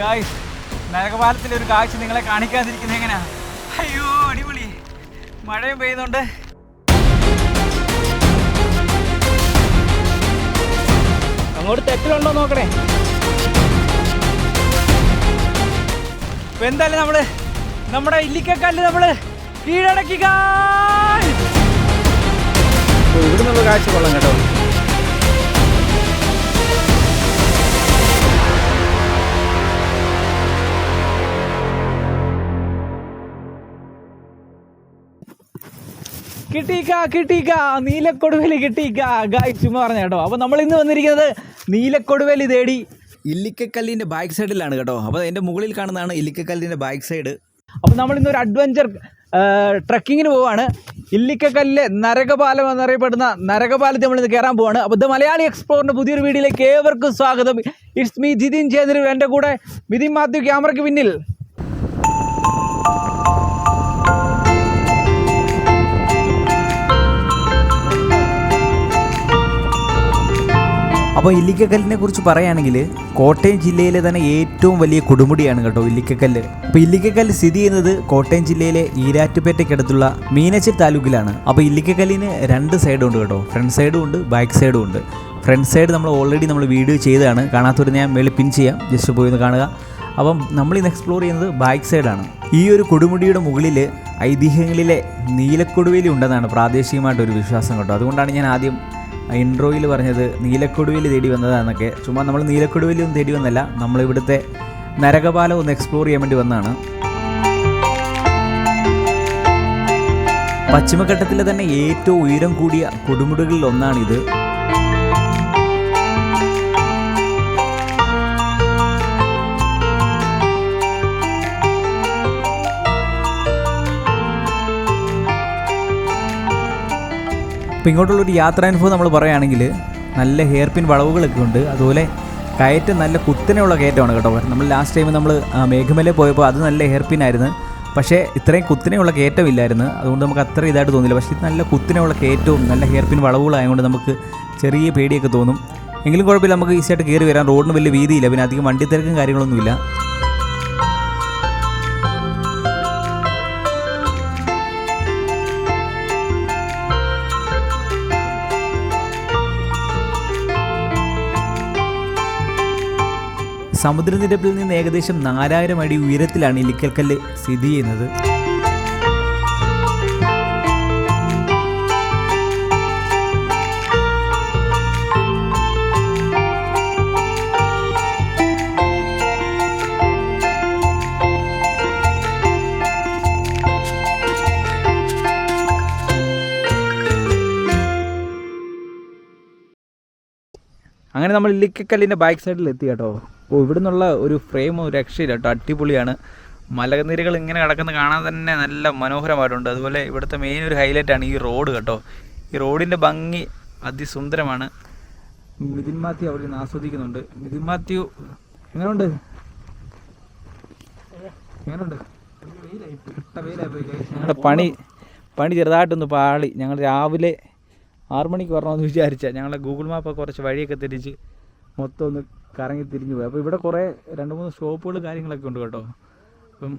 Guys നരകപാലത്തിലെ ഒരു കാഴ്ച നിങ്ങളെ കാണിക്കാതിരിക്കുന്നത് എങ്ങനെയാ? അയ്യോ അടിപൊളി. മഴയും പെയ്യുന്നുണ്ട്. അങ്ങോട്ട് തെറ്റിലുണ്ടോ നോക്കണേ? ഇപ്പൊ എന്തായാലും നമ്മൾ നമ്മുടെ ഇല്ലിക്കക്കല്ല് നമ്മൾ കീഴടക്കി ഇവിടെ നമ്മൾ കാഴ്ച കൊള്ളാം കേട്ടോ. കിട്ടിക്ക കിട്ടിക്ക നീലക്കൊടുവേലി കിട്ടിക്ക. ഗായ് ചുമ്മാ പറഞ്ഞ കേട്ടോ. അപ്പോൾ നമ്മൾ ഇന്ന് വന്നിരിക്കുന്നത് നീലക്കൊടുവേലി തേടി ഇല്ലിക്കക്കല്ലിന്റെ ബാക്ക് സൈഡിലാണ് കേട്ടോ. അപ്പോൾ എന്റെ മുകളിൽ കാണുന്നതാണ് ഇല്ലിക്കക്കല്ലിന്റെ ബാക്ക് സൈഡ് അപ്പോൾ നമ്മൾ ഇന്ന് ഒരു അഡ്വഞ്ചർ ട്രക്കിങ്ങിന് പോവാണ്. ഇല്ലിക്കക്കല്ലിലെ നരകപാലം എന്നറിയപ്പെടുന്ന നരകപാലത്തിൽ നമ്മൾ ഇന്ന് കയറാൻ പോവാണ്. അപ്പോൾ ദ മലയാളി എക്സ്പ്ലോറിന്റെ പുതിയൊരു വീഡിയോയിലേക്ക് ഏവർക്കും സ്വാഗതം. ഇറ്റ്സ് മീ ജിതിൻ ചേന്ദ്രു എന്റെ കൂടെ വിതിൻ മാത്യു ക്യാമറയ്ക്ക് പിന്നിൽ. അപ്പോൾ ഇല്ലിക്കക്കല്ലിനെ കുറിച്ച് പറയുകയാണെങ്കിൽ കോട്ടയം ജില്ലയിലെ തന്നെ ഏറ്റവും വലിയ കൊടുമുടിയാണ് കേട്ടോ ഇല്ലിക്കക്കല്ല്. അപ്പോൾ ഇല്ലിക്കക്കല്ല് സ്ഥിതി ചെയ്യുന്നത് കോട്ടയം ജില്ലയിലെ ഈരാറ്റുപേട്ടയ്ക്കടുത്തുള്ള മീനച്ചിൽ താലൂക്കിലാണ്. അപ്പോൾ ഇല്ലിക്കക്കല്ലിന് രണ്ട് സൈഡും ഉണ്ട് കേട്ടോ. ഫ്രണ്ട് സൈഡും ഉണ്ട് ബാക്ക് സൈഡും ഉണ്ട് ഫ്രണ്ട് സൈഡ് നമ്മൾ ഓൾറെഡി നമ്മൾ വീഡിയോ ചെയ്തതാണ്. കാണാത്തവർ ഞാൻ മേളിൽ പിൻ ചെയ്യാം. ജസ്റ്റ് പോയി ഒന്ന് കാണുക. അപ്പം നമ്മൾ ഇന്ന് എക്സ്പ്ലോർ ചെയ്യുന്നത് ബാക്ക് സൈഡാണ്. ഈ ഒരു കൊടുമുടിയുടെ മുകളിൽ ഐതിഹ്യങ്ങളിലെ നീലക്കൊടുവേലി ഉണ്ടെന്നാണ് പ്രാദേശികമായിട്ടൊരു വിശ്വാസം കേട്ടോ. അതുകൊണ്ടാണ് ഞാൻ ആദ്യം ഇൻട്രോയിൽ പറഞ്ഞത് നീലക്കൊടുവിൽ തേടി വന്നതാണെന്നൊക്കെ. ചുമ്മാ നമ്മൾ നീലക്കൊടുവിലൊന്നും തേടി വന്നല്ല. നമ്മളിവിടുത്തെ നരകപാലം ഒന്ന് എക്സ്പ്ലോർ ചെയ്യാൻ വേണ്ടി വന്നതാണ് പശ്ചിമഘട്ടത്തിലെ തന്നെ ഏറ്റവും ഉയരം കൂടിയ കൊടുമുടികളിൽ ഒന്നാണിത് അപ്പോൾ ഇങ്ങോട്ടുള്ളൊരു യാത്രാനുഭവം നമ്മൾ പറയുകയാണെങ്കിൽ നല്ല ഹെയർ പിൻ വളവുകളൊക്കെ ഉണ്ട്. അതുപോലെ കയറ്റം നല്ല കുത്തനെയുള്ള കയറ്റമാണ് കേട്ടോ. നമ്മൾ ലാസ്റ്റ് ടൈം നമ്മൾ മേഘമല പോയപ്പോൾ അത് നല്ല ഹെയർ പിൻ ആയിരുന്നു. പക്ഷേ ഇത്രയും കുത്തനെയുള്ള കയറ്റം ഇല്ലായിരുന്നു അതുകൊണ്ട് നമുക്ക് അത്ര ഇതായിട്ട് തോന്നില്ല പക്ഷേ ഇത് നല്ല കുത്തനെയുള്ള കയറ്റവും നല്ല ഹെയർ പിൻ വളവുകളായതുകൊണ്ട് നമുക്ക് ചെറിയ പേടിയൊക്കെ തോന്നും. എങ്കിലും കുഴപ്പമില്ല. നമുക്ക് ഈസിയായിട്ട് കയറി വരാം. റോഡിന് വലിയ വീതിയില്ല. പിന്നെ അധികം വണ്ടി തിരക്കും കാര്യങ്ങളൊന്നുമില്ല. സമുദ്രനിരപ്പിൽ നിന്ന് ഏകദേശം നാലായിരം അടി ഉയരത്തിലാണ് ഇലിക്കൽക്കല്ല് സ്ഥിതി ചെയ്യുന്നത്. അങ്ങനെ നമ്മൾ ഇല്ലിക്കക്കല്ലിന്റെ ബാക്ക് സൈഡിൽ എത്തി കേട്ടോ അപ്പോൾ ഇവിടെ നിന്നുള്ള ഒരു ഫ്രെയിം ഒരു രക്ഷയില്ല കേട്ടോ അടിപൊളിയാണ്. മലനിരകൾ ഇങ്ങനെ കിടക്കുന്ന കാണാൻ തന്നെ നല്ല മനോഹരമായിട്ടുണ്ട്. അതുപോലെ ഇവിടുത്തെ മെയിൻ ഒരു ഹൈലൈറ്റ് ആണ് ഈ റോഡ് കേട്ടോ. ഈ റോഡിന്റെ ഭംഗി അതിസുന്ദരമാണ്. മിഥുൻ മാത്യു നിന്ന് ആസ്വദിക്കുന്നുണ്ട്. മിഥുൻ മാത്യു എങ്ങനെയുണ്ട് എങ്ങനെയുണ്ട് ഞങ്ങളുടെ പണി പണി ചെറുതായിട്ടൊന്ന് പാളി. ഞങ്ങൾ രാവിലെ ആറു മണിക്ക് വരണമെന്ന് വിചാരിച്ചാൽ ഞങ്ങളെ ഗൂഗിൾ മാപ്പൊക്കെ കുറച്ച് വഴിയൊക്കെ തിരിച്ച് മൊത്തം ഒന്ന് കറങ്ങി തിരിഞ്ഞു പോയി. അപ്പോൾ ഇവിടെ കുറേ രണ്ട് മൂന്ന് ഷോപ്പുകൾ കാര്യങ്ങളൊക്കെ ഉണ്ട് കേട്ടോ. അപ്പം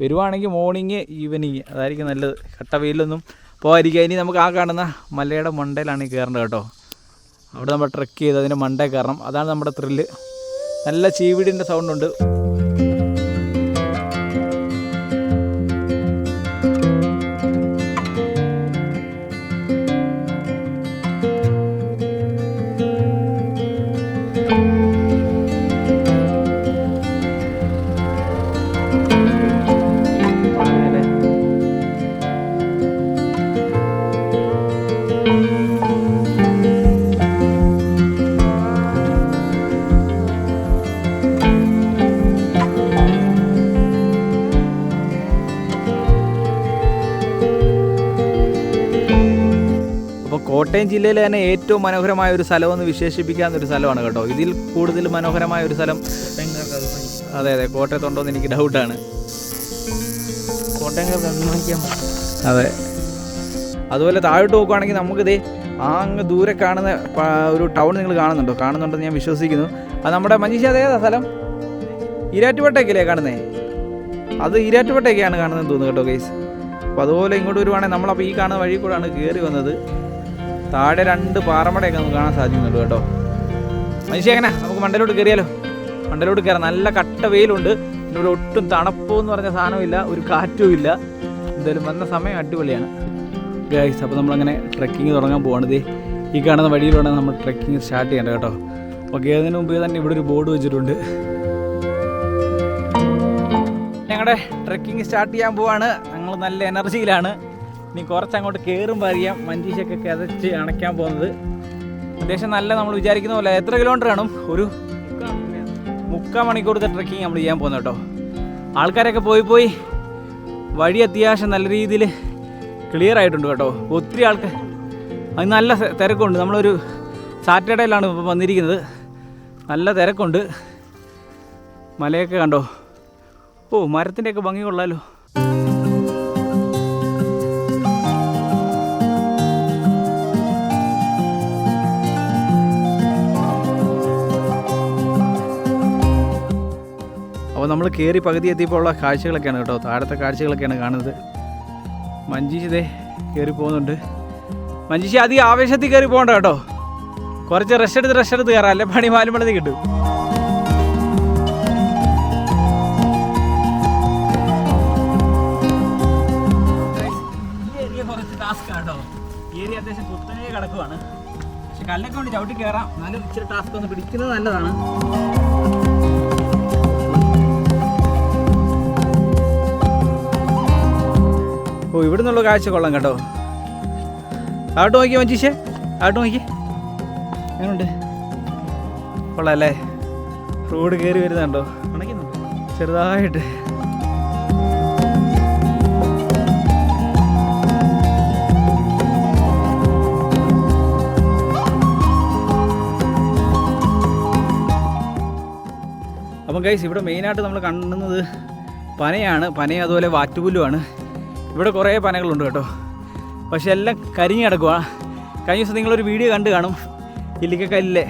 വരുവാണെങ്കിൽ മോർണിംഗ് ഈവനിങ് അതായിരിക്കും നല്ലത്. കട്ട വെയിലൊന്നും പോകാതിരിക്കുക ഇനി നമുക്ക് ആ കാണുന്ന മലയുടെ മണ്ടയിലാണ് ഈ കയറേണ്ടത് കേട്ടോ. അവിടെ നമ്മൾ ട്രെക്ക് ചെയ്ത് അതിന്റെ മണ്ടയിൽ കയറണം. അതാണ് നമ്മുടെ ത്രില്ല് നല്ല ചീവിടിന്റെ സൗണ്ട് കോട്ടയം ജില്ലയിലെ തന്നെ ഏറ്റവും മനോഹരമായ ഒരു സ്ഥലമെന്ന് വിശേഷിപ്പിക്കാവുന്ന ഒരു സ്ഥലമാണ് കേട്ടോ. ഇതിൽ കൂടുതൽ മനോഹരമായ ഒരു സ്ഥലം അതെ അതെ കോട്ടയത്തുണ്ടോ എന്ന് എനിക്ക് ഡൗട്ടാണ് അതെ. അതുപോലെ താഴോട്ട് നോക്കുവാണെങ്കിൽ നമുക്കിതേ ആ അങ്ങ് ദൂരെ കാണുന്ന ഒരു ടൗൺ നിങ്ങൾ കാണുന്നുണ്ടോ? കാണുന്നുണ്ടെന്ന് ഞാൻ വിശ്വസിക്കുന്നു. അത് നമ്മുടെ മഞ്ചേശ്വരം അതേതാ സ്ഥലം? ഇരാറ്റുപേട്ടയ്ക്കല്ലേ കാണുന്നേ? അത് ഇരാറ്റുപേട്ടയ്ക്കാണ് കാണുന്നത് തോന്നുന്നു കേട്ടോ കേസ് അപ്പോൾ അതുപോലെ ഇങ്ങോട്ട് വരുവാണെങ്കിൽ നമ്മളപ്പോൾ ഈ കാണുന്ന വഴി കൂടെയാണ് കയറി വന്നത്. താഴെ രണ്ട് പാറമടയൊക്കെ നമുക്ക് കാണാൻ സാധിക്കുന്നുണ്ട് കേട്ടോ. മനുഷ്യ എങ്ങനെ നമുക്ക് മണ്ടലോട്ട് കയറിയാലോ മണ്ടലോട്ട് കയറാം നല്ല കട്ട വെയിലുണ്ട്. ഇവിടെ ഒട്ടും തണുപ്പോ എന്ന് പറഞ്ഞ സാധനമില്ല ഒരു കാറ്റും ഇല്ല. എന്തായാലും വന്ന സമയം അടിപൊളിയാണ്. ഗൈസ് അപ്പോൾ നമ്മളങ്ങനെ ട്രക്കിങ് തുടങ്ങാൻ പോകണത് ഈ കാണുന്ന വഴിയിലൂടെ നമ്മൾ ട്രക്കിങ് സ്റ്റാർട്ട് ചെയ്യേണ്ടത് കേട്ടോ. അപ്പോൾ കയറുന്നതിന് മുമ്പ് തന്നെ ഇവിടെ ഒരു ബോർഡ് വെച്ചിട്ടുണ്ട്. ഞങ്ങളുടെ ട്രെക്കിംഗ് സ്റ്റാർട്ട് ചെയ്യാൻ പോവാണ്. ഞങ്ങൾ നല്ല എനർജിയിലാണ് ഇനി കുറച്ച് അങ്ങോട്ട് കയറുമ്പോൾ അറിയാം മഞ്ചീശൊക്കെ കിതച്ച് അണയ്ക്കാൻ പോകുന്നത്. അത്യാവശ്യം നല്ല നമ്മൾ വിചാരിക്കുന്ന പോലെ എത്ര കിലോമീറ്റർ കാണും ഒരു മുക്കാൽ മണിക്കൂറത്തെ ട്രക്കിങ് നമ്മൾ ചെയ്യാൻ പോകുന്നത് കേട്ടോ. ആൾക്കാരൊക്കെ പോയി പോയി വഴി അത്യാവശ്യം നല്ല രീതിയിൽ ക്ലിയർ ആയിട്ടുണ്ട് കേട്ടോ. ഒത്തിരി ആൾക്കാർ അത് നല്ല തിരക്കുണ്ട്. നമ്മളൊരു സാറ്റർഡേയിലാണ് ഇപ്പോൾ വന്നിരിക്കുന്നത്. നല്ല തിരക്കുണ്ട്. മലയൊക്കെ കണ്ടോ? ഓ മരത്തിന്റെയൊക്കെ ഭംഗി കൊള്ളാലോ. അപ്പോൾ നമ്മൾ കയറി പകുതി എത്തിയപ്പോൾ ഉള്ള കാഴ്ചകളൊക്കെയാണ് കേട്ടോ. താഴത്തെ കാഴ്ചകളൊക്കെയാണ് കാണുന്നത്. മഞ്ജീഷ് ഇതേ കയറി പോകുന്നുണ്ട്. മഞ്ജീഷ് അധികം ആവേശത്തിൽ കയറി പോകണ്ട കേട്ടോ. കുറച്ച് റെസ്റ്റ് എടുത്ത് റെസ്റ്റ് എടുത്ത് കയറാം. അല്ലെ? പണി മാലുമ്പളത്തിൽ കിട്ടും. കുത്തനെ കിടക്കുവാണ്. പക്ഷെ കല്ലൊക്കെ കൊണ്ട് ചവിട്ടി കയറാം. എന്നാലും ഇച്ചിരി ടാസ്ക് ഒന്ന് പിടിക്കുന്നത് നല്ലതാണ്. ഓ ഇവിടെ നിന്നുള്ള കാഴ്ച കൊള്ളാം കേട്ടോ. ആട്ട് നോക്കി മഞ്ചീശേ ആട്ട് നോക്കി. എങ്ങനുണ്ട്? കൊള്ളാം അല്ലേ റോഡ് കയറി വരുന്നുണ്ടോ? അണയ്ക്കുന്നുണ്ട് ചെറുതായിട്ട്. അപ്പം ഗൈസ് ഇവിടെ മെയിനായിട്ട് നമ്മൾ കാണുന്നത് പനയാണ്. പനയും അതുപോലെ വാറ്റുപുല്ലുമാണ്. ഇവിടെ കുറേ പനകളുണ്ട് കേട്ടോ. പക്ഷെ എല്ലാം കരിഞ്ഞു കിടക്കുക കഴിഞ്ഞ ദിവസം നിങ്ങളൊരു വീഡിയോ കണ്ടു കാണും. ഇല്ലിക്കക്കല്ലിലെ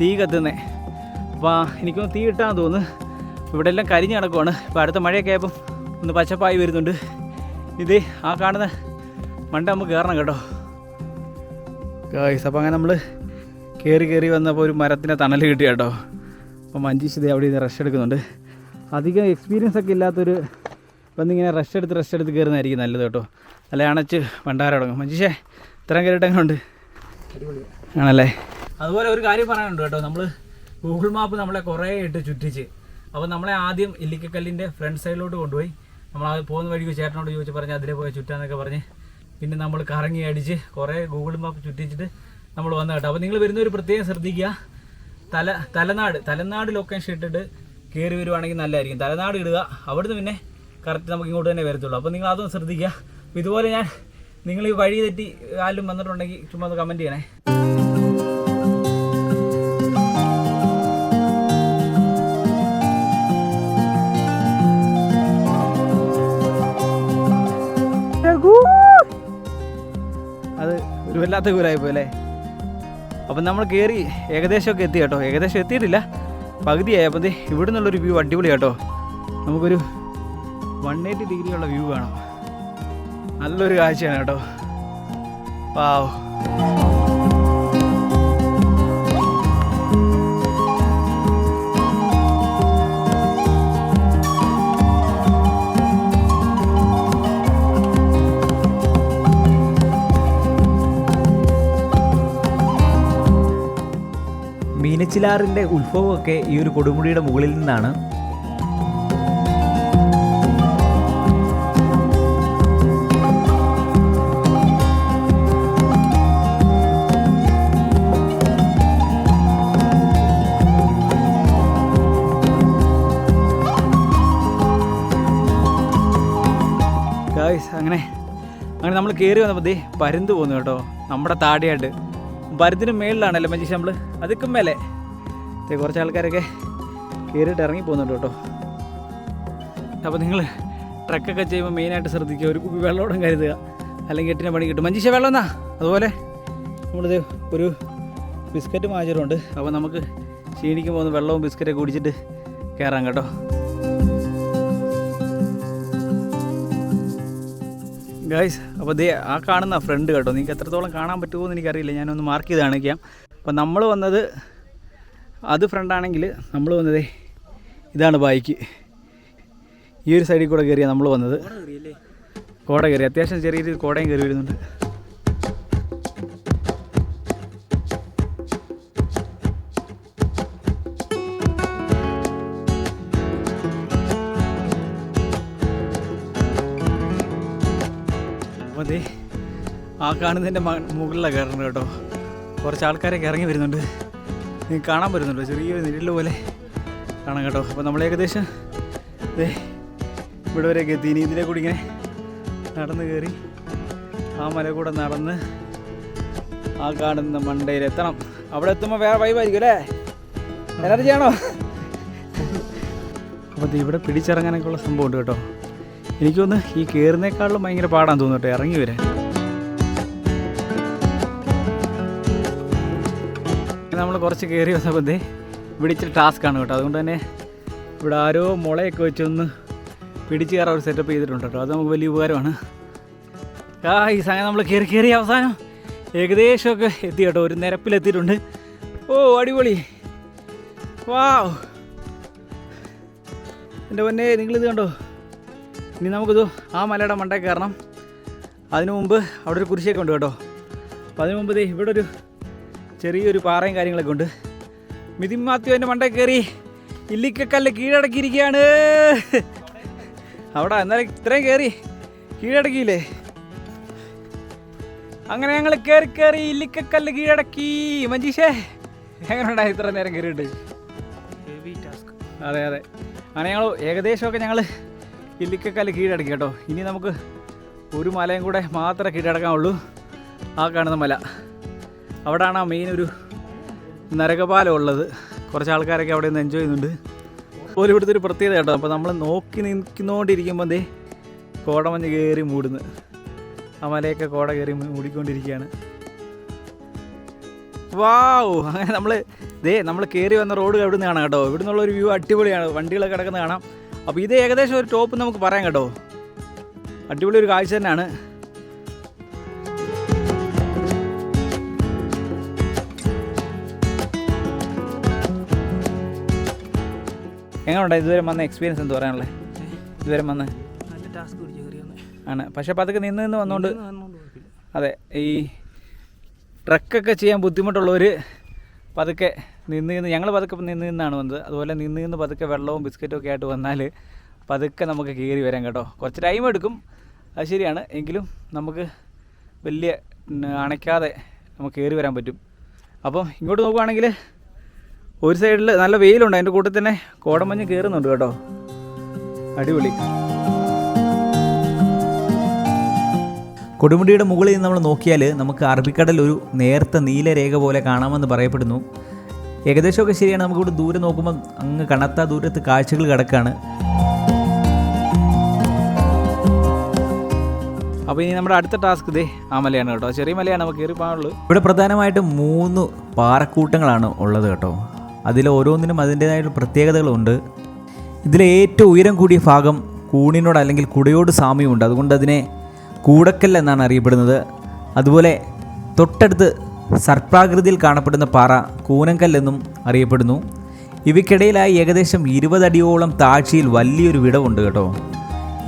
തീ കത്തുന്നത് അപ്പോൾ എനിക്കൊന്ന് തീ ഇട്ടാന്ന് തോന്നുന്നു. ഇവിടെ എല്ലാം കരിഞ്ഞു കിടക്കുവാണ്. ഇപ്പോൾ അടുത്ത മഴയൊക്കെ ആയപ്പം ഒന്ന് പച്ചപ്പായി വരുന്നുണ്ട്. ഇത് ആ കാണുന്ന മണ്ട നമുക്ക് കയറണം കേട്ടോ. ഗായ്സ് അപ്പോൾ അങ്ങനെ നമ്മൾ കയറി കയറി വന്നപ്പോൾ ഒരു മരത്തിന്റെ തണൽ കിട്ടി കേട്ടോ. അപ്പോൾ മഞ്ജീഷ് ഇതേ അവിടെ റഷ് എടുക്കുന്നുണ്ട്. അധികം എക്സ്പീരിയൻസ് ഒക്കെ ഇല്ലാത്തൊരു വന്നിങ്ങനെ റെസ്റ്റ് എടുത്ത് റെസ്റ്റ് എടുത്ത് കയറുന്നതായിരിക്കും നല്ലത് കേട്ടോ. അല്ലെ അണച്ച് ഭണ്ടാരം തുടങ്ങും. മഞ്ജീഷേ ഇത്രയും കയറിയിട്ട് ഉണ്ട് ആണല്ലേ? അതുപോലെ ഒരു കാര്യം പറയാനുണ്ട് കേട്ടോ. നമ്മൾ ഗൂഗിൾ മാപ്പ് നമ്മളെ കുറേ ഇട്ട് ചുറ്റിച്ച്. അപ്പോൾ നമ്മളെ ആദ്യം ഇല്ലിക്കക്കല്ലിന്റെ ഫ്രണ്ട് സൈഡിലോട്ട് കൊണ്ടുപോയി. നമ്മൾ അത് പോകുന്ന വഴിക്ക് ചേട്ടനോട് ചോദിച്ച് പറഞ്ഞ് അതിലെ പോയി ചുറ്റാന്നൊക്കെ പറഞ്ഞ്. പിന്നെ നമ്മൾ കറങ്ങി അടിച്ച് കുറേ ഗൂഗിൾ മാപ്പ് ചുറ്റിച്ചിട്ട് നമ്മൾ വന്ന കേട്ടോ. അപ്പോൾ നിങ്ങൾ വരുന്നവർ പ്രത്യേകം ശ്രദ്ധിക്കുക. തല തലനാട് തലനാട് ലൊക്കേഷൻ ഇട്ടിട്ട് കയറി വരുവാണെങ്കിൽ നല്ലതായിരിക്കും. തലനാട് ഇടുക. അവിടുന്ന് പിന്നെ കറക്റ്റ് നമുക്ക് ഇങ്ങോട്ട് തന്നെ വരത്തുള്ളൂ. അപ്പോൾ നിങ്ങൾ അതൊന്ന് ശ്രദ്ധിക്കുക. അപ്പോൾ ഇതുപോലെ ഞാൻ നിങ്ങൾ ഈ വഴി തെറ്റി ആരും വന്നിട്ടുണ്ടെങ്കിൽ ചുമ്മാ ഒന്ന് കമന്റ് ചെയ്യണേ. അത് ഒരു വല്ലാത്ത കൂരായി പോയി അല്ലേ? അപ്പം നമ്മൾ കയറി ഏകദേശമൊക്കെ എത്തി കേട്ടോ. ഏകദേശം എത്തിയിട്ടില്ല. പകുതിയായി അപ്പം ദേ ഇവിടെ നിന്നുള്ളൊരു വ്യൂ അടിപൊളി കേട്ടോ. നമുക്കൊരു വൺ എയ്റ്റി ഡിഗ്രി ഉള്ള വ്യൂ വേണം. നല്ലൊരു കാഴ്ചയാണ് കേട്ടോ. പാവ് മീനച്ചിലാറിന്റെ ഉത്ഭവമൊക്കെ ഈ ഒരു കൊടുമുടിയുടെ മുകളിൽ നിന്നാണ് ഗായ്സ് അങ്ങനെ അങ്ങനെ നമ്മൾ കയറി വന്നപ്പോൾ ദേ പരുന്ത് പോകുന്നു കേട്ടോ നമ്മുടെ താടിയായിട്ട്. പരുന്തിന് മേളിലാണല്ലോ മജീഷ് നമ്മൾ അതിക്കും മേലെ. കുറച്ച് ആൾക്കാരൊക്കെ കയറിയിട്ട് ഇറങ്ങി പോകുന്നുണ്ട് കേട്ടോ. അപ്പോൾ നിങ്ങൾ ട്രക്കൊക്കെ ചെയ്യുമ്പോൾ മെയിനായിട്ട് ശ്രദ്ധിക്കുക ഒരു കുപ്പി വെള്ളമോടും കരുതുക. അല്ലെങ്കിൽ എട്ടിന് പണി കിട്ടും. മഞ്ചീഷ വെള്ളം എന്നാ അതുപോലെ നമ്മളിത് ഒരു ബിസ്ക്കറ്റ് മാചരമുണ്ട് അപ്പോൾ നമുക്ക് ക്ഷീണിക്കുമ്പോൾ ഒന്ന് വെള്ളവും ബിസ്ക്കറ്റൊക്കെ കുടിച്ചിട്ട് കയറാം കേട്ടോ. ഗൈസ് അപ്പോൾ ദേ ആ കാണുന്ന ഫ്രണ്ട് കേട്ടോ നിങ്ങൾക്ക് എത്രത്തോളം കാണാൻ പറ്റുമോ എന്ന് എനിക്കറിയില്ല. ഞാനൊന്ന് മാർക്ക് ചെയ്ത് കാണിക്കാം. അപ്പോൾ നമ്മൾ വന്നത് അത് ഫ്രണ്ടാണെങ്കിൽ നമ്മൾ വന്നതേ ഇതാണ് ബൈക്ക് ഈ ഒരു സൈഡിൽ കൂടെ കയറിയാണ് നമ്മൾ വന്നത്. കോട കയറി അത്യാവശ്യം ചെറിയ രീതിയിൽ കോടയും കയറി വരുന്നുണ്ട്. കാണുന്നതിന്റെ മുകളിലാണ് കയറുന്നത് കേട്ടോ. കുറച്ച് ആൾക്കാരൊക്കെ ഇറങ്ങി വരുന്നുണ്ട്. നിങ്ങൾക്ക് കാണാൻ പറ്റുന്നുണ്ടോ? ചെറിയൊരു നിഴൽ പോലെ കാണാം കേട്ടോ. അപ്പോൾ നമ്മൾ ഏകദേശം ദേ ഇവിടെ വരെയൊക്കെ എത്തി. ഇനി ഇതിലെ കൂടി ഇങ്ങനെ നടന്ന് കയറി ആ മല കൂടെ നടന്ന് ആ കാണുന്ന മണ്ടയിൽ എത്തണം. അവിടെ എത്തുമ്പോൾ വേറെ വൈബായിരിക്കും അല്ലേ? എനർജി ആണോ? അപ്പോൾ ദേ ഇവിടെ സംഭവം ഉണ്ട് കേട്ടോ. എനിക്കൊന്ന് ഈ കയറുന്നേക്കാളും ഭയങ്കര പാടാൻ തോന്നുന്നു കേട്ടോ. ഇറങ്ങി വരാൻ. നമ്മൾ കുറച്ച് കയറി വന്നപ്പോൾ ഇച്ചിരി ടാസ്ക്കാണ് കേട്ടോ. അതുകൊണ്ട് തന്നെ ഇവിടെ ആരോ മുളയൊക്കെ വെച്ചൊന്ന് പിടിച്ച് കയറാൻ ഒരു സെറ്റപ്പ് ചെയ്തിട്ടുണ്ട് കേട്ടോ. അത് നമുക്ക് വലിയ ഉപകാരമാണ്. ആ ഈ സമയം നമ്മൾ കയറി കയറി അവസാനം ഏകദേശമൊക്കെ എത്തി കേട്ടോ. ഒരു നിരപ്പിലെത്തിയിട്ടുണ്ട്. ഓ അടിപൊളി. വാ എന്റെ പൊന്നെ നിങ്ങളിത് കണ്ടോ? ഇനി നമുക്കിത് ആ മലയുടെ മണ്ടയിൽ കയറണം. അതിനു മുമ്പ് അവിടെ ഒരു കുരിശൊക്കെ ഉണ്ട് കേട്ടോ. അപ്പോൾ അതിനു മുമ്പ് ഇവിടെ ഒരു ചെറിയൊരു പാറയും കാര്യങ്ങളൊക്കെ ഉണ്ട്. മിഥിൻ മാത്യു എന്റെ മണ്ടയിൽ കയറി ഇല്ലിക്കക്കല്ല് കീഴടക്കിയിരിക്കുകയാണ്. അവിടെ എന്നാലും ഇത്രയും കയറി കീഴടക്കിയില്ലേ? അങ്ങനെ ഞങ്ങൾ കയറി കയറി ഇല്ലിക്കക്കല്ല് കീഴടക്കി. മഞ്ജീഷേ എങ്ങനെ ഉണ്ടായി ഇത്ര നേരം കയറിയിട്ട്? അതെ അതെ. അങ്ങനെ ഞങ്ങൾ ഏകദേശമൊക്കെ ഞങ്ങൾ ഇല്ലിക്കക്കല്ല് കീഴടക്കി കേട്ടോ. ഇനി നമുക്ക് ഒരു മലയും കൂടെ മാത്രമേ കീഴടക്കാനുള്ളൂ. ആ കാണുന്ന മല. അവിടെയാണ് ആ മെയിൻ ഒരു നരകപാലം ഉള്ളത്. കുറച്ച് ആൾക്കാരൊക്കെ അവിടെ നിന്ന് എൻജോയ് ചെയ്യുന്നുണ്ട്. അതുപോലെ ഇവിടുത്തെ ഒരു പ്രത്യേകത കേട്ടോ. അപ്പോൾ നമ്മൾ നോക്കി നിൽക്കുന്നോണ്ടിരിക്കുമ്പോൾ ദേ കോടമഞ്ഞ് കയറി മൂടുന്നു. ആ മലയൊക്കെ കോട കയറി മൂടിക്കൊണ്ടിരിക്കുകയാണ്. വാവ്! അങ്ങനെ നമ്മൾ ദേ നമ്മൾ കയറി വന്ന റോഡ് എവിടെ നിന്ന് കാണാം കേട്ടോ. ഇവിടെ നിന്നുള്ള ഒരു വ്യൂ അടിപൊളിയാണ്. വണ്ടികളൊക്കെ കിടക്കുന്നത് കാണാം. അപ്പോൾ ഇത് ഏകദേശം ഒരു ടോപ്പ് നമുക്ക് പറയാം കേട്ടോ. അടിപൊളി ഒരു കാഴ്ച തന്നെയാണ്. എങ്ങനെയുണ്ട് ഇതുവരെ വന്ന എക്സ്പീരിയൻസ് എന്ത് പറയാനുള്ളത് ഇതുവരെ വന്ന്? ആണ്. പക്ഷേ പതുക്കെ നിന്ന് നിന്ന് വന്നുകൊണ്ട് വന്നോണ്ട് അതെ ഈ ട്രക്കൊക്കെ ചെയ്യാൻ ബുദ്ധിമുട്ടുള്ളവർ പതുക്കെ നിന്ന് നിന്ന് ഞങ്ങൾ പതുക്കെ നിന്ന് നിന്നാണ് വന്നത്. അതുപോലെ നിന്ന് നിന്ന് പതുക്കെ വെള്ളവും ബിസ്ക്കറ്റും ഒക്കെ ആയിട്ട് വന്നാൽ പതുക്കെ നമുക്ക് കയറി വരാം കേട്ടോ. കുറച്ച് ടൈം എടുക്കും. അത് ശരിയാണ്. എങ്കിലും നമുക്ക് വലിയ അണയ്ക്കാതെ നമുക്ക് കയറി വരാൻ പറ്റും. അപ്പം ഇങ്ങോട്ട് നോക്കുവാണെങ്കിൽ ഒരു സൈഡിൽ നല്ല വെയിലുണ്ട്. അതിന്റെ കൂട്ടത്തിൽ തന്നെ കോടമഞ്ഞ് കയറുന്നുണ്ട് കേട്ടോ. അടിപൊളി. കൊടുമുടിയുടെ മുകളിൽ നിന്ന് നമ്മൾ നോക്കിയാൽ നമുക്ക് അറബിക്കടൽ ഒരു നേർത്ത നീലരേഖ പോലെ കാണാമെന്ന് പറയപ്പെടുന്നു. ഏകദേശമൊക്കെ ശരിയാണ്. നമുക്കിവിടെ ദൂരെ നോക്കുമ്പോൾ അങ്ങ് കണത്ത ദൂരത്ത് കാഴ്ചകൾ കിടക്കുകയാണ് അപ്പോൾ ഇനി നമ്മുടെ അടുത്ത ടാസ്ക് ഇതേ ആ മലയാണ് കേട്ടോ. ചെറിയ മലയാണ്. നമുക്ക് കയറി പോകാനുള്ളൂ. ഇവിടെ പ്രധാനമായിട്ടും മൂന്ന് പാറക്കൂട്ടങ്ങളാണ് ഉള്ളത് കേട്ടോ. അതിൽ ഓരോന്നിനും അതിന്റേതായിട്ടുള്ള പ്രത്യേകതകളുണ്ട്. ഇതിലെ ഏറ്റവും ഉയരം കൂടിയ ഭാഗം കൂണിനോട് അല്ലെങ്കിൽ കുടയോട് സാമ്യമുണ്ട്. അതുകൊണ്ട് അതിനെ കൂടക്കൽ എന്നാണ് അറിയപ്പെടുന്നത്. അതുപോലെ തൊട്ടടുത്ത് സർപ്പാകൃതിയിൽ കാണപ്പെടുന്ന പാറ കൂനങ്കല്ലെന്നും അറിയപ്പെടുന്നു. ഇവയ്ക്കിടയിലായി ഏകദേശം ഇരുപതടിയോളം താഴ്ചയിൽ വലിയൊരു വിടവുണ്ട് കേട്ടോ.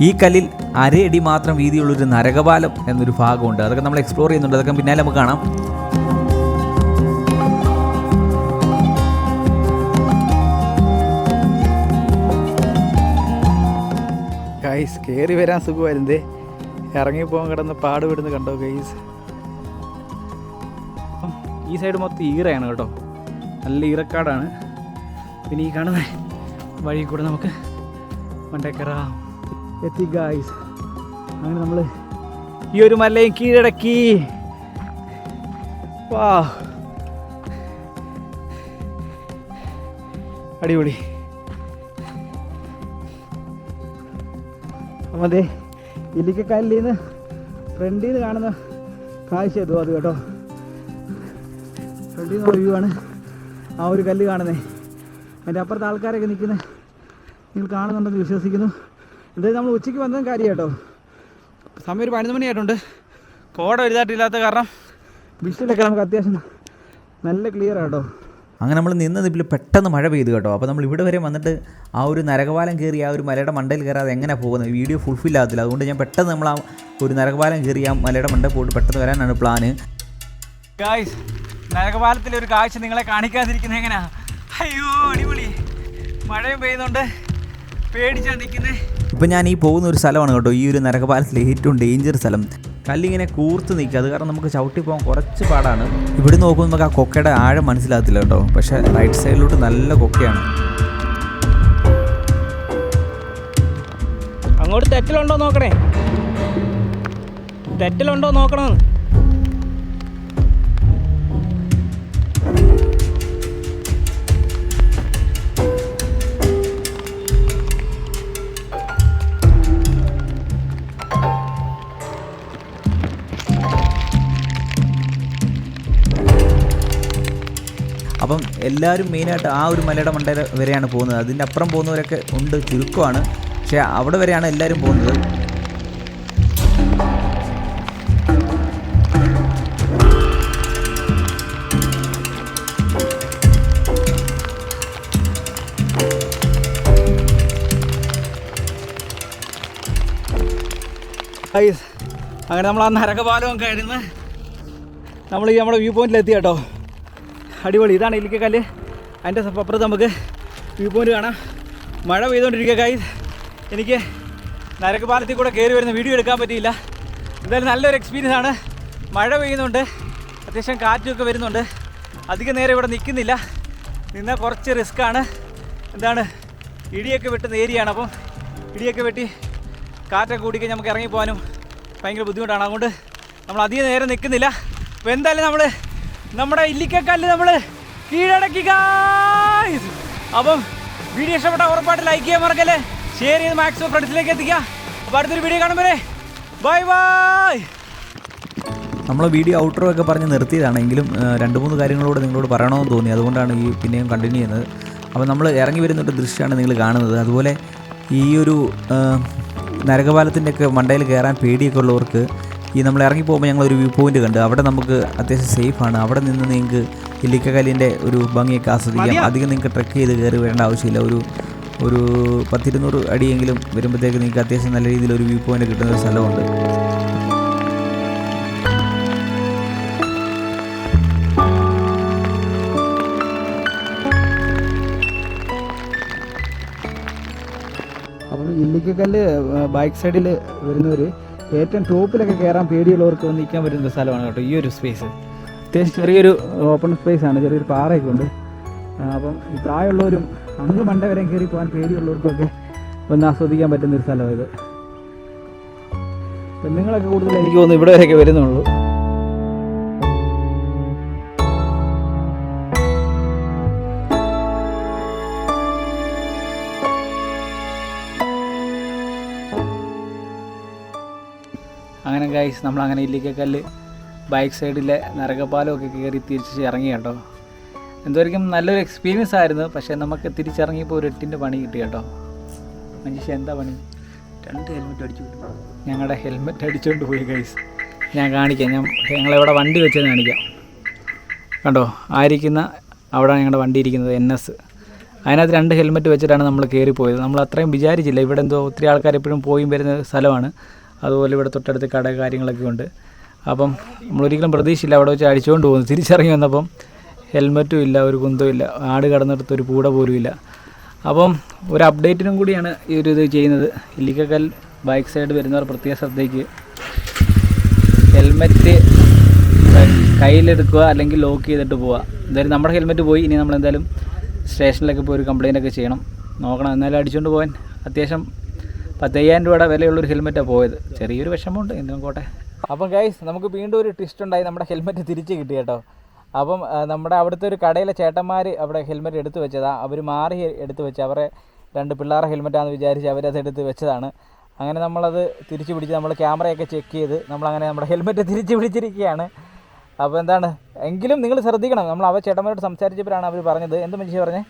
ഈ കല്ലിൽ അരയടി മാത്രം വീതിയുള്ളൊരു നരകപാലം എന്നൊരു ഭാഗമുണ്ട്. അതൊക്കെ നമ്മൾ എക്സ്പ്ലോർ ചെയ്യുന്നുണ്ട്. അതൊക്കെ പിന്നാലെ നമുക്ക് കാണാം. ഗൈസ് കയറി വരാൻ സുഖമായിരുന്നേ. ഇറങ്ങിപ്പോകാൻ കിടന്ന് പാട് വിടുന്ന് കണ്ടോ ഗൈസ് അപ്പം ഈ സൈഡ് മൊത്തം ഈറയാണ് കേട്ടോ. നല്ല ഈറക്കാടാണ്. പിന്നെ ഈ കാണുന്ന വഴി കൂടെ നമുക്ക് മണ്ടേ എത്തി ഗൈസ് അങ്ങനെ നമ്മൾ ഈ ഒരു മലയും കീഴടക്കി. വാ. അടിപൊളി. അതെ ഇല്ലിക്കക്കായലിൽ നിന്ന് ഫ്രണ്ടിൽ നിന്ന് കാണുന്ന കാഴ്ച അത് കേട്ടോ. ഫ്രണ്ടിൽ നിന്ന് വ്യൂ ആണ് ആ ഒരു കല്ല് കാണുന്നത് അതിന്റെ അപ്പുറത്ത് ആൾക്കാരൊക്കെ നിൽക്കുന്നത് നിങ്ങൾ കാണുന്നുണ്ടെന്ന് വിശ്വസിക്കുന്നു. എന്തായാലും നമ്മൾ ഉച്ചയ്ക്ക് വന്നതും കാര്യം കേട്ടോ. സമയം ഒരു പതിനൊന്ന് മണിയായിട്ടുണ്ട്. കോട വലുതായിട്ടില്ലാത്ത കാരണം വിഷയിലൊക്കെ നമുക്ക് അത്യാവശ്യം നല്ല ക്ലിയർ ആട്ടോ അങ്ങനെ നമ്മൾ നിന്ന നിപ്പിൽ പെട്ടെന്ന് മഴ പെയ്തു കേട്ടോ. അപ്പോൾ നമ്മൾ ഇവിടെ വരെ വന്നിട്ട് ആ ഒരു നരകപാലം കയറി ആ ഒരു മലയുടെ മണ്ടയിൽ കയറാതെ എങ്ങനെ പോകുന്നത്? വീഡിയോ ഫുൾഫിൽ ആകത്തില്ല. അതുകൊണ്ട് ഞാൻ പെട്ടെന്ന് നമ്മൾ ആ ഒരു നരകപാലം കയറി ആ മലയുടെ മണ്ടയിൽ പോയിട്ട് പെട്ടെന്ന് വരാനാണ് പ്ലാന് ഗായ്സ് നരകപാലത്തിലെ ഒരു കാഴ്ച നിങ്ങളെ കാണിക്കാതിരിക്കുന്നത് എങ്ങനെയാ? അയ്യോ അടിപൊളി. മഴയും പെയ്യുന്നുണ്ട്. പേടിച്ചാണ് നിൽക്കുന്നത് ഇപ്പം ഞാൻ ഈ പോകുന്ന ഒരു സ്ഥലമാണ് കേട്ടോ. ഈ ഒരു നരകപാലത്തിലെ ഏറ്റവും ഡേഞ്ചർ സ്ഥലം. കല്ലിങ്ങനെ കൂർത്ത് നിൽക്കുക. അത് കാരണം നമുക്ക് ചവിട്ടി പോകാൻ കുറച്ച് പാടാണ്. ഇവിടെ നോക്കുമ്പോൾ നമുക്ക് ആ കൊക്കയുടെ ആഴം മനസ്സിലാകത്തില്ല കേട്ടോ. പക്ഷേ റൈറ്റ് സൈഡിലോട്ട് നല്ല കൊക്കയാണ്. അങ്ങോട്ട് തെറ്റലുണ്ടോ നോക്കണേ? തെറ്റലുണ്ടോ നോക്കണം എല്ലാവരും മെയിനായിട്ട് ആ ഒരു മലയുടെ മണ്ടയിൽ വരെയാണ് പോകുന്നത്. അതിന്റെ അപ്പുറം പോകുന്നവരൊക്കെ ഉണ്ട് ചുരുക്കമാണ്. പക്ഷേ അവിടെ വരെയാണ് എല്ലാവരും പോകുന്നത്. അങ്ങനെ നമ്മൾ ആ നരകപാലവും കഴിഞ്ഞ് നമ്മൾ ഈ നമ്മുടെ വ്യൂ പോയിന്റിൽ എത്തി കേട്ടോ. അടിപൊളി. ഇതാണ് ഇല്ലിക്കക്കല്ല് അതിന്റെ അപ്പുറത്ത് നമുക്ക് വ്യൂ പോയിന്റ് കാണാം. മഴ പെയ്തുകൊണ്ടിരിക്കുക ഗൈസ് എനിക്ക് നരക്ക് പാലത്തിൽ കൂടെ കയറി വരുന്ന വീഡിയോ എടുക്കാൻ പറ്റിയില്ല. എന്തായാലും നല്ലൊരു എക്സ്പീരിയൻസ് ആണ്. മഴ പെയ്യുന്നുണ്ട്. അത്യാവശ്യം കാറ്റുമൊക്കെ വരുന്നുണ്ട്. അധികം നേരം ഇവിടെ നിൽക്കുന്നില്ല. നിന്നാൽ കുറച്ച് റിസ്ക്കാണ് എന്താണ് ഇടിയൊക്കെ വെട്ടുന്ന ഏരിയയാണ് അപ്പം ഇടിയൊക്കെ വെട്ടി കാറ്റൊക്കെ കൂടിക്കാൻ നമുക്ക് ഇറങ്ങിപ്പോകാനും ഭയങ്കര ബുദ്ധിമുട്ടാണ്. അതുകൊണ്ട് നമ്മൾ അധികം നേരം നിൽക്കുന്നില്ല. അപ്പോൾ എന്തായാലും നമ്മൾ നമ്മുടെ ഇല്ലിക്കക്കല്ല് നമ്മൾ കീഴടക്കി guys. അപ്പം വീഡിയോ ഇഷ്ടപ്പെട്ട ഉറപ്പായിട്ട് ലൈക്ക് ചെയ്യാൻ മറക്കല്ലേ? ഷെയർ ചെയ്ത് മാക്സിമം ഫ്രണ്ട്സിലേക്ക് എത്തിക്കുക. അപ്പോൾ അടുത്തൊരു വീഡിയോ കാണുമ്പോൾ ബൈ ബൈ നമ്മൾ വീഡിയോ ഔട്ടറോ ഒക്കെ പറഞ്ഞ് നിർത്തിയതാണെങ്കിലും രണ്ട് മൂന്ന് കാര്യങ്ങളോട് നിങ്ങളോട് പറയണമെന്ന് തോന്നി. അതുകൊണ്ടാണ് ഈ പിന്നെയും കണ്ടിന്യൂ ചെയ്യുന്നത്. അപ്പോൾ നമ്മൾ ഇറങ്ങി വരുന്നൊരു ദൃശ്യമാണ് നിങ്ങൾ കാണുന്നത്. അതുപോലെ ഈ ഒരു നരകപാലത്തിന്റെയൊക്കെ മണ്ടയിൽ കയറാൻ പേടിയൊക്കെ ഉള്ളവർക്ക് ഈ നമ്മൾ ഇറങ്ങി പോകുമ്പോൾ ഒരു വ്യൂ പോയിന്റ് കണ്ട്. അവിടെ നമുക്ക് അത്യാവശ്യം സേഫാണ് അവിടെ നിന്ന് നിങ്ങൾക്ക് ഇല്ലിക്കകലിന്റെ ഒരു ഭംഗിയൊക്കെ ആസ്വദിക്കാം. അധികം നിങ്ങൾക്ക് ട്രെക്ക് ചെയ്ത് കയറി വരേണ്ട ആവശ്യമില്ല. ഒരു ഒരു പത്തിരുന്നൂറ് അടിയെങ്കിലും വരുമ്പോഴത്തേക്ക് നിങ്ങൾക്ക് അത്യാവശ്യം നല്ല രീതിയിൽ ഒരു വ്യൂ പോയിന്റ് കിട്ടുന്ന ഒരു സ്ഥലമുണ്ട്. അപ്പോൾ ഇല്ലിക്കക്കല്ല് ബൈക്ക് സൈഡിൽ വരുന്നവർ ഏറ്റവും ടോപ്പിലൊക്കെ കയറാൻ പേടിയുള്ളവർക്ക് വന്ന് നിൽക്കാൻ പറ്റുന്ന സ്ഥലമാണ് കേട്ടോ ഈ ഒരു സ്പേസ് അത്യാവശ്യം ചെറിയൊരു ഓപ്പൺ സ്പേസ് ആണ് ചെറിയൊരു പാറയൊക്കെ ഉണ്ട്. അപ്പം പ്രായമുള്ളവരും അങ്ങ് മണ്ട വരെ കയറി പോകാൻ പേടിയുള്ളവർക്കൊക്കെ ഒന്ന് ആസ്വദിക്കാൻ പറ്റുന്ന ഒരു സ്ഥലമാണ് ഇത് നിങ്ങളൊക്കെ കൂടുതൽ എനിക്ക് തോന്നുന്നു ഇവിടെ വരെയൊക്കെ വരുന്നുള്ളൂ. അങ്ങനെ ഗൈസ് നമ്മൾ അങ്ങനെ ഇല്ലിക്കക്കല്ല് ബൈക്ക് സൈഡിലെ നരകപ്പാലമൊക്കെ കയറി തിരിച്ച് ഇറങ്ങി കേട്ടോ. എന്തായിരിക്കും നല്ലൊരു എക്സ്പീരിയൻസ് ആയിരുന്നു പക്ഷേ നമുക്ക് തിരിച്ചിറങ്ങിയപ്പോൾ ഒരു എട്ടിന്റെ പണി കിട്ടി കേട്ടോ. മനുഷ്യ എന്താ പണി? രണ്ട് ഹെൽമെറ്റ് അടിച്ചു പോയി. ഞങ്ങളുടെ ഹെൽമെറ്റ് അടിച്ചുകൊണ്ട് പോയി ഗൈസ് ഞാൻ കാണിക്കാം ഞാൻ ഞങ്ങളെവിടെ വണ്ടി വെച്ച് കാണിക്കാം. കണ്ടോ ആയിരിക്കുന്ന അവിടെ ഞങ്ങളുടെ വണ്ടി ഇരിക്കുന്നത് എൻ എസ് അതിനകത്ത് രണ്ട് ഹെൽമെറ്റ് വെച്ചിട്ടാണ് നമ്മൾ കയറി പോയത് നമ്മൾ അത്രയും വിചാരിച്ചില്ല ഇവിടെ എന്തോ ഒത്തിരി ആൾക്കാർ എപ്പോഴും പോയും വരുന്ന സ്ഥലമാണ്. അതുപോലെ ഇവിടെ തൊട്ടടുത്ത് കട കാര്യങ്ങളൊക്കെ ഉണ്ട്. അപ്പം നമ്മളൊരിക്കലും പ്രതീക്ഷയില്ല അവിടെ വെച്ച് അടിച്ചുകൊണ്ട് പോകുന്നു തിരിച്ചിറങ്ങി വന്നപ്പം ഹെൽമെറ്റും ഇല്ല ഒരു കുന്തവും ഇല്ല ആട് കടന്നിടത്ത് ഒരു പൂട പോലും ഇല്ല. അപ്പം ഒരു അപ്ഡേറ്റിനും കൂടിയാണ് ഈ ഒരു ഇത് ചെയ്യുന്നത്. ഇല്ലിക്കക്കൽ ബൈക്ക് സൈഡ് വരുന്നവർ പ്രത്യേക ശ്രദ്ധയ്ക്ക്. ഹെൽമെറ്റ് കയ്യിലെടുക്കുക അല്ലെങ്കിൽ ലോക്ക് ചെയ്തിട്ട് പോവുക. എന്തായാലും നമ്മുടെ ഹെൽമെറ്റ് പോയി. ഇനി നമ്മൾ എന്തായാലും സ്റ്റേഷനിലൊക്കെ പോയി ഒരു കംപ്ലയിന്റ് ഒക്കെ ചെയ്യണം. നോക്കണം. എന്നാലും അടിച്ചുകൊണ്ട് പോകാൻ അത്യാവശ്യം പത്തയ്യായിരം രൂപയുടെ വിലയുള്ളൊരു ഹെൽമെറ്റാണ് പോയത്. ചെറിയൊരു വിഷമമുണ്ട് എന്തിനും കോട്ടെ. അപ്പം ഗൈസ് നമുക്ക് വീണ്ടും ഒരു ട്വിസ്റ്റ് ഉണ്ടായി. നമ്മുടെ ഹെൽമെറ്റ് തിരിച്ച് കിട്ടി കേട്ടോ. അപ്പം നമ്മുടെ അവിടുത്തെ ഒരു കടയിലെ ചേട്ടന്മാർ അവിടെ ഹെൽമെറ്റ് എടുത്തു വെച്ചതാ. അവർ മാറി എടുത്തു വെച്ച് അവരെ രണ്ട് പിള്ളേരെ ഹെൽമെറ്റാണെന്ന് വിചാരിച്ച് അവരത് എടുത്ത് വെച്ചതാണ്. അങ്ങനെ നമ്മളത് തിരിച്ചു പിടിച്ച് നമ്മൾ ക്യാമറയൊക്കെ ചെക്ക് ചെയ്ത് നമ്മളങ്ങനെ നമ്മുടെ ഹെൽമെറ്റ് തിരിച്ച് പിടിച്ചിരിക്കുകയാണ്. അപ്പോൾ എന്താണ്? എങ്കിലും നിങ്ങൾ ശ്രദ്ധിക്കണം. നമ്മൾ അവ ചേട്ടന്മാരോട് സംസാരിച്ചപ്പോഴാണ് അവർ പറഞ്ഞത്. എന്ത് മനുഷ്യ പറഞ്ഞേ?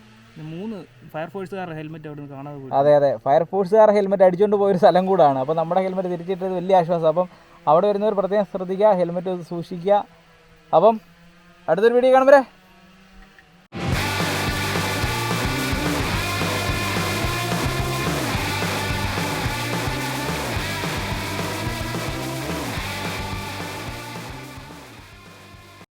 മൂന്ന് ഫയർഫോഴ്സുകാരുടെ പോയി. അതെ അതെ. ഫയർഫോഴ്സുകാർ ഹെൽമെറ്റ് അടിച്ചുകൊണ്ട് പോയൊരു സ്ഥലം കൂടാണ്. അപ്പോൾ നമ്മുടെ ഹെൽമെറ്റ് തിരിച്ചിട്ടത് വലിയ ആശ്വാസം. അപ്പം അവിടെ വരുന്നവർ പ്രത്യേകം ശ്രദ്ധിക്കുക ഹെൽമെറ്റ് സൂക്ഷിക്കുക. അപ്പം അടുത്തൊരു വീഡിയോ കാണുമ്പോൾ